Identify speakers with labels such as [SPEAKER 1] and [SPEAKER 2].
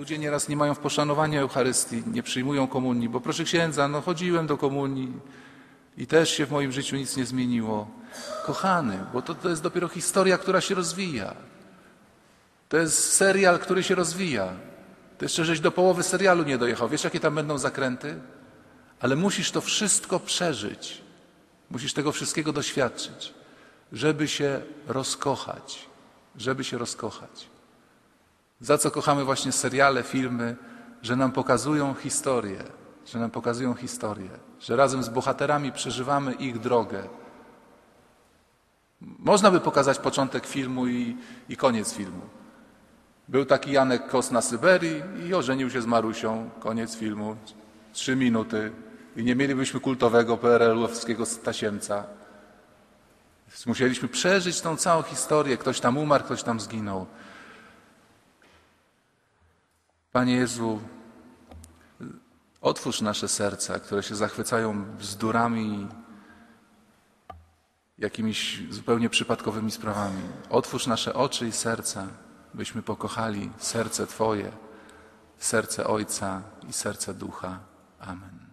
[SPEAKER 1] Ludzie nieraz nie mają w poszanowaniu Eucharystii, nie przyjmują komunii, bo proszę księdza, no chodziłem do komunii i też się w moim życiu nic nie zmieniło. Kochany, bo to, to jest dopiero historia, która się rozwija. To jest serial, który się rozwija. Ty jeszcze żeś do połowy serialu nie dojechał. Wiesz, jakie tam będą zakręty? Ale musisz to wszystko przeżyć. Musisz tego wszystkiego doświadczyć, żeby się rozkochać. Żeby się rozkochać. Za co kochamy właśnie seriale, filmy, że nam pokazują historię, że nam pokazują historię, że razem z bohaterami przeżywamy ich drogę. Można by pokazać początek filmu i, i koniec filmu. Był taki Janek Kos na Syberii i ożenił się z Marusią. Koniec filmu. Trzy minuty. I nie mielibyśmy kultowego PRL-owskiego tasiemca. Musieliśmy przeżyć tą całą historię. Ktoś tam umarł, ktoś tam zginął. Panie Jezu, otwórz nasze serca, które się zachwycają bzdurami, jakimiś zupełnie przypadkowymi sprawami. Otwórz nasze oczy i serca, byśmy pokochali serce Twoje, serce Ojca i serce Ducha. Amen.